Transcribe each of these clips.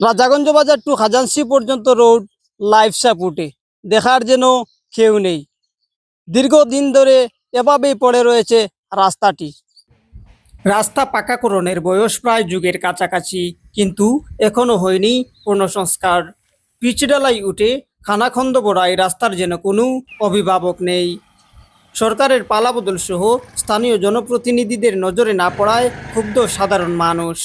রাজাগঞ্জ বাজার টু খাজানসি পর্যন্ত road life সাপোর্টে দেখার যেন কেউ নেই। দীর্ঘদিন ধরে এভাবেই পড়ে রয়েছে রাস্তাটি। রাস্তা পাকাকরণের বয়স প্রায় যুগের কাছাকাছি, কিন্তু এখনও হয়নি পূর্ণ সংস্কার। পিচডালাই উঠে খানাখন্দ বড়াই রাস্তার যেন কোনো অভিভাবক নেই। সরকারের পালাবদল সহ স্থানীয় জনপ্রতিনিধিদের নজরে না পড়ায় ক্ষুব্ধ সাধারণ মানুষ।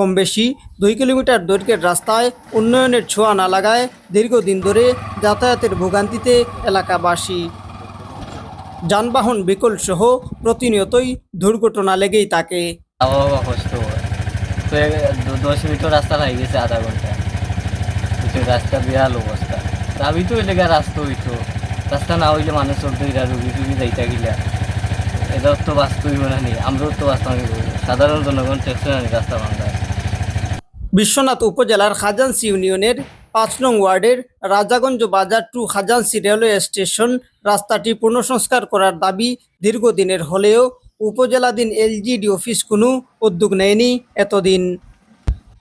কম বেশি দুই কিলোমিটার দৈর্ঘ্যের রাস্তায় উন্নয়নের ছোঁয়া না লাগায় দীর্ঘদিন ধরে যাতায়াতের ভোগান্তিতে এলাকাবাসী। যানবাহন বিকল সহ প্রতিনিয়তই দুর্ঘটনা লেগেই থাকে। তো দশ রাস্তা গেছে আধা ঘণ্টা। রাস্তা বিরাল অবস্থা। দাবি তো এলাকা রাস্তা হইতো। রাস্তা না হইলে মানুষ গিলা। সাধারণ জনগণ টেকছে না রাস্তা ভাঙায় বিশ্বনাথ উপজেলার খাজানসি ইউনিয়নের পাঁচ নং ওয়ার্ডের রাজাগঞ্জ বাজার টু খাজানসি রেলওয়ে স্টেশন রাস্তাটি পুনঃসংস্কার করার দাবি দীর্ঘদিনের হলেও উপজেলাধীন এলজিডি অফিস কোনো উদ্যোগ নেয়নি এতদিন।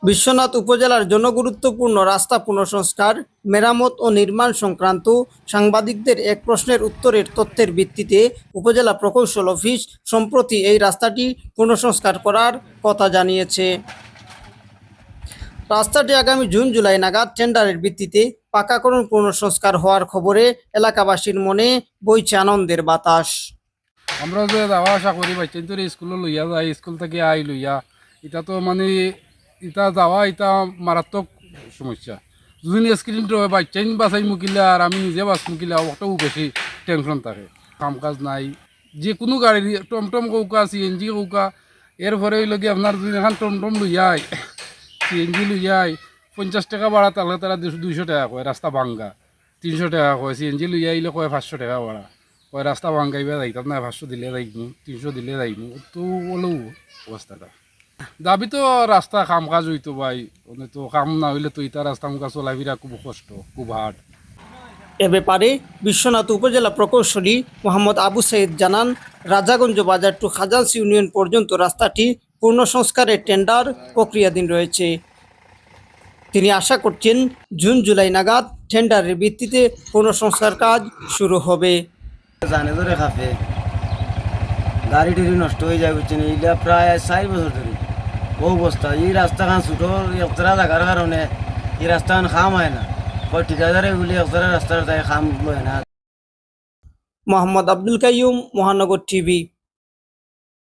বিশ্বনাথ উপজেলার জনগুরুত্বপূর্ণ রাস্তা পুনঃসংস্কার, মেরামত ও নির্মাণ সংক্রান্ত সাংবাদিকদের এক প্রশ্নের উত্তরের তথ্যের ভিত্তিতে উপজেলা প্রকৌশল অফিস সম্প্রতি এই রাস্তাটি পুনঃসংস্কার করার কথা জানিয়েছে। রাস্তাটি আগামী জুন, জুলাই নাগাদ টেন্ডারের ভিত্তিতে পাকাকরণ পুনঃসংস্কার হওয়ার খবরে এলাকাবাসীর মনে বইছে আনন্দের বাতাস। আমরা যে যাওয়া আসা করি বাচ্চান তোর স্কুলে লইয়া যাই স্কুল থেকে আই লইয়া। এটা তো মানে এটা যাওয়া, এটা মারাত্মক সমস্যা। যদি স্ক্রিনটা হয় বাচ্চান বাঁচাই মুকিলে আর আমি নিজে বাঁচ মুকিলে ওটাও বেশি টেনশন থাকে। কাম কাজ নাই। যে কোনো গাড়ি, টমটম কৌকা সি এন জি কৌকা এর পরে হইল কি, আপনার যদি এখন টমটম লইয়াই সি এন জি লইয়াই পঞ্চাশ টাকা ভাড়া, তাহলে তারা দুইশো টাকা কয় রাস্তা ভাঙ্গা তিনশো টাকা কয় সি এন জি লইয়া আইলে কয় পাঁচশো টাকা ভাড়া। কয় রাস্তা ভাঙ্গাইবা যাইতাম না পাঁচশো দিলে যাইমু তিনশো দিলে যাইমু তো ওলেও অবস্থাটা দাবি তো রাস্তা কাম কাজ হইতো ভাই তো কাম না হইলে তো ইটা রাস্তা মুখা চলাফেরা খুব কষ্ট, খুব হার্ড এ ব্যাপারে বিশ্বনাথ উপজেলা প্রকৌশলী মোহাম্মদ আবু সাইদ জানান, রাজাগঞ্জ বাজার টু খাজানসি ইউনিয়ন পর্যন্ত রাস্তাটি পূর্ণ সংস্কারের টেন্ডার প্রক্রিয়াধীন রয়েছে। তিনি আশা করছেন জুন জুলাই নাগাদ টেন্ডারের ভিত্তিতে পূর্ণ সংস্কার কাজ শুরু হবে। জানে ধরে খাফে গাড়ি টুড়ি নষ্ট হয়ে যায় বুঝছেন এইটা প্রায় চার বছর ধরে। ও অবস্থা এই রাস্তাখান ছোটো একটা জায়গার কারণে এই রাস্তাখান খাম হয় না। কয় ঠিকাদারে বলি একটা রাস্তার তাই খাম লয় না। মোহাম্মদ আব্দুল কাইয়ুম মহানগর টিভি।